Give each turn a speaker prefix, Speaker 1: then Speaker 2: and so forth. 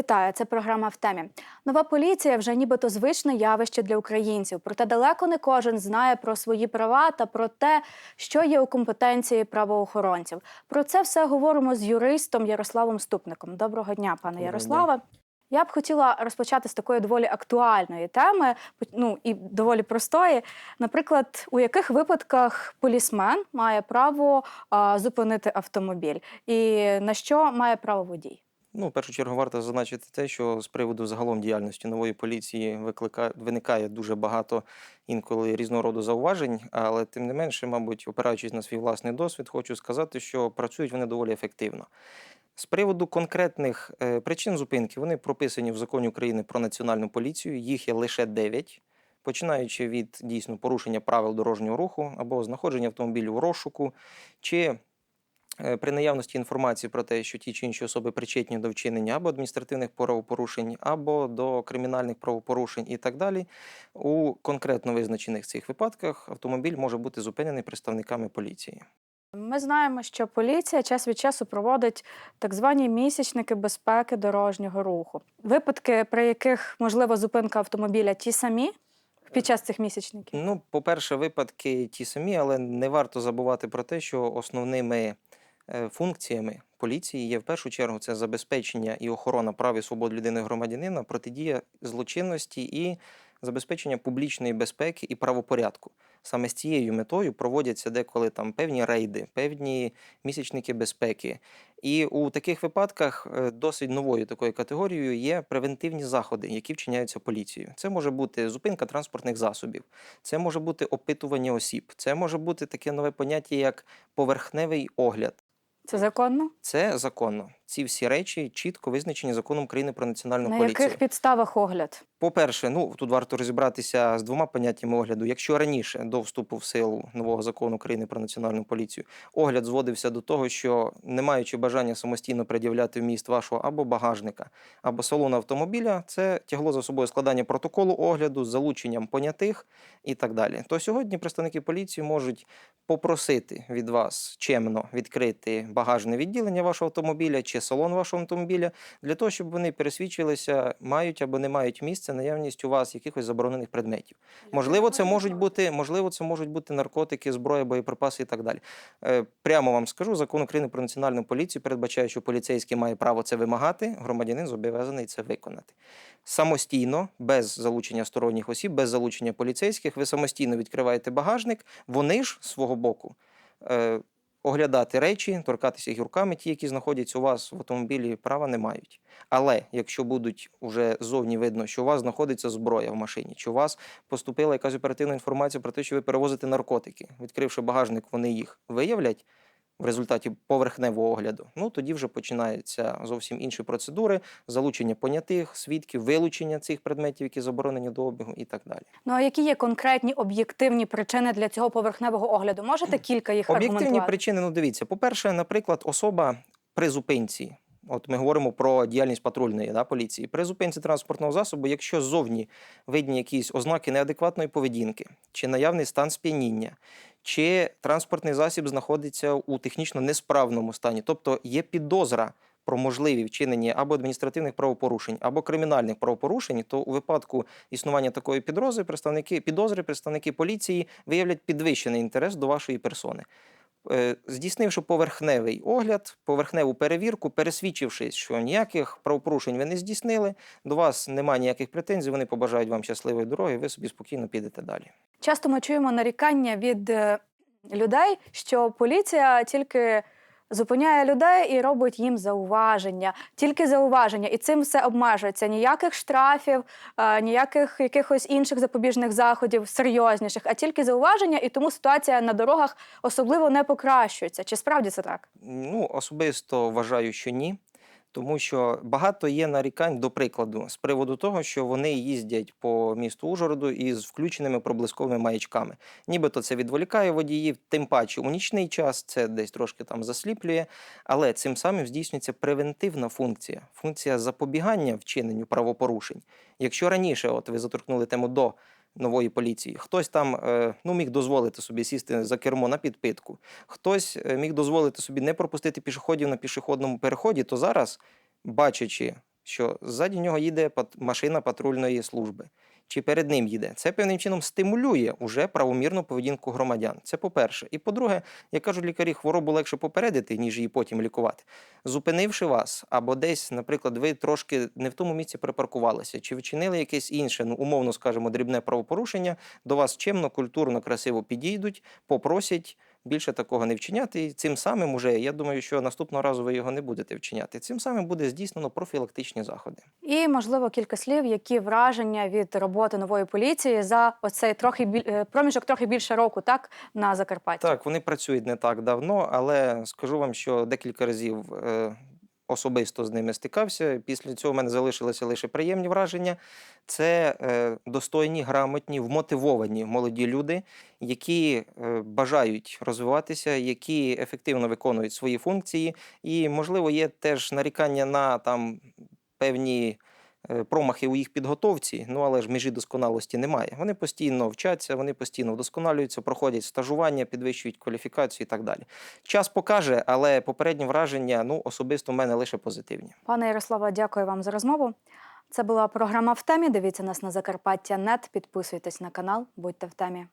Speaker 1: Вітаю, це програма в темі. Нова поліція вже нібито звичне явище для українців. Проте далеко не кожен знає про свої права та про те, що є у компетенції правоохоронців. Про це все говоримо з юристом Ярославом Ступником. Доброго дня, пане
Speaker 2: Доброго
Speaker 1: Ярославе. Я б хотіла розпочати з такої доволі актуальної теми, ну і доволі простої. Наприклад, у яких випадках полісмен має право а, зупинити автомобіль, і на що має право водій?
Speaker 2: Ну, в першу чергу варто зазначити те, що з приводу загалом діяльності нової поліції виклика... виникає дуже багато інколи різного роду зауважень, але тим не менше, мабуть, опираючись на свій власний досвід, хочу сказати, що працюють вони доволі ефективно. З приводу конкретних е, причин зупинки, вони прописані в законі України про національну поліцію. Їх є лише 9, починаючи від дійсно порушення правил дорожнього руху або знаходження автомобілю в розшуку, чи при наявності інформації про те, що ті чи інші особи причетні до вчинення або адміністративних правопорушень, або до кримінальних правопорушень і так далі, у конкретно визначених цих випадках автомобіль може бути зупинений представниками поліції.
Speaker 1: Ми знаємо, що поліція час від часу проводить так звані місячники безпеки дорожнього руху. Випадки, при яких можлива зупинка автомобіля, ті самі під час цих місячників.
Speaker 2: Ну, по-перше, випадки ті самі, але не варто забувати про те, що основними е, функціями поліції є в першу чергу це забезпечення і охорона прав і свобод людини громадянина, протидія злочинності і забезпечення публічної безпеки і правопорядку. Саме з цією метою проводяться деколи там певні рейди, певні місячники безпеки. І у таких випадках е, досить новою такою категорією є превентивні заходи, які вчиняються поліцією. Це може бути зупинка транспортних засобів, це може бути опитування осіб, це може бути таке нове поняття, як поверхневий огляд.
Speaker 1: Це законно?
Speaker 2: Це законно. Ці всі речі чітко визначені законом України про національну
Speaker 1: На
Speaker 2: поліцію.
Speaker 1: яких підставах огляд?
Speaker 2: По-перше, ну тут варто розібратися з двома поняттями огляду. Якщо раніше до вступу в силу нового закону України про національну поліцію огляд зводився до того, що не маючи бажання самостійно пред'являти вміст вашого або багажника, або салону автомобіля, це тягло за собою складання протоколу огляду з залученням понятих і так далі. То сьогодні представники поліції можуть попросити від вас чемно відкрити багажне відділення вашого автомобіля чи салон вашого автомобіля для того, щоб вони пересвідчилися, мають або не мають місця наявність у вас якихось заборонених предметів. Можливо, це можуть бути, можливо, це можуть бути наркотики, зброя, боєприпаси і так далі. Е, прямо вам скажу, закон України про національну поліцію передбачає, що поліцейський має право це вимагати, громадянин зобов'язаний це виконати. Самостійно, без залучення сторонніх осіб, без залучення поліцейських, ви самостійно відкриваєте багажник, вони ж з свого боку. Оглядати речі, торкатися гірками, ті, які знаходяться у вас в автомобілі, права не мають. Але якщо будуть уже зовні видно, що у вас знаходиться зброя в машині, чи у вас поступила якась оперативна інформація про те, що ви перевозите наркотики, відкривши багажник, вони їх виявлять в результаті поверхневого огляду. Ну тоді вже починаються зовсім інші процедури: залучення понятих, свідків, вилучення цих предметів, які заборонені до обігу, і так далі.
Speaker 1: Ну а які є конкретні об'єктивні причини для цього поверхневого огляду? Можете кілька їх
Speaker 2: Об'єктивні причини, ну дивіться, по-перше, наприклад, особа при зупинці. От ми говоримо про діяльність патрульної да, поліції. При зупинці транспортного засобу, якщо ззовні видні якісь ознаки неадекватної поведінки, чи наявний стан сп'яніння, чи транспортний засіб знаходиться у технічно несправному стані, тобто є підозра про можливі вчинення або адміністративних правопорушень, або кримінальних правопорушень, то у випадку існування такої підрози представники підозри, представники поліції виявлять підвищений інтерес до вашої персони. Е, Здійснивши поверхневий огляд, поверхневу перевірку, пересвідчившись, що ніяких правопорушень ви не здійснили, до вас немає ніяких претензій, вони побажають вам щасливої дороги, ви собі спокійно підете далі.
Speaker 1: Часто ми чуємо нарікання від е, людей, що поліція тільки зупиняє людей і робить їм зауваження, тільки зауваження, і цим все обмежується. Ніяких штрафів, е, ніяких якихось інших запобіжних заходів серйозніших, а тільки зауваження, і тому ситуація на дорогах особливо не покращується. Чи справді це так?
Speaker 2: Ну, особисто вважаю, що ні. Тому що багато є нарікань, до прикладу, з приводу того, що вони їздять по місту Ужгороду із включеними проблисковими маячками. Нібито це відволікає водіїв, тим паче у нічний час це десь трошки там засліплює, але цим самим здійснюється превентивна функція, функція запобігання вчиненню правопорушень. Якщо раніше, от ви заторкнули тему до нової поліції, хтось там е, ну, міг дозволити собі сісти за кермо на підпитку, хтось е, міг дозволити собі не пропустити пішоходів на пішохідному переході, то зараз, бачачи, що ззаді нього їде машина патрульної служби. Чи перед ним їде, це певним чином стимулює уже правомірну поведінку громадян. Це по-перше. І по-друге, як кажуть лікарі, хворобу легше попередити, ніж її потім лікувати. Зупинивши вас, або десь, наприклад, ви трошки не в тому місці припаркувалися, чи вчинили якесь інше, ну умовно скажемо, дрібне правопорушення, до вас чемно, культурно, красиво підійдуть, попросять більше такого не вчиняти. І цим самим уже я думаю, що наступного разу ви його не будете вчиняти. Цим самим буде здійснено профілактичні заходи.
Speaker 1: І можливо кілька слів, які враження від роботи нової поліції за оцей трохи біль... е, проміжок трохи більше року, так на Закарпатті.
Speaker 2: Так, вони працюють не так давно, але скажу вам, що декілька разів е, особисто з ними стикався. Після цього в мене залишилися лише приємні враження. Це е, достойні, грамотні, вмотивовані молоді люди, які е, бажають розвиватися, які ефективно виконують свої функції. І, можливо, є теж нарікання на там певні. Е, Промахи у їх підготовці, ну але ж межі досконалості немає. Вони постійно вчаться, вони постійно вдосконалюються, проходять стажування, підвищують кваліфікацію і так далі. Час покаже, але попередні враження ну особисто в мене лише позитивні.
Speaker 1: Пане Ярославе, дякую вам за розмову. Це була програма в темі. Дивіться нас на Закарпаття Нет. Підписуйтесь на канал, будьте в темі.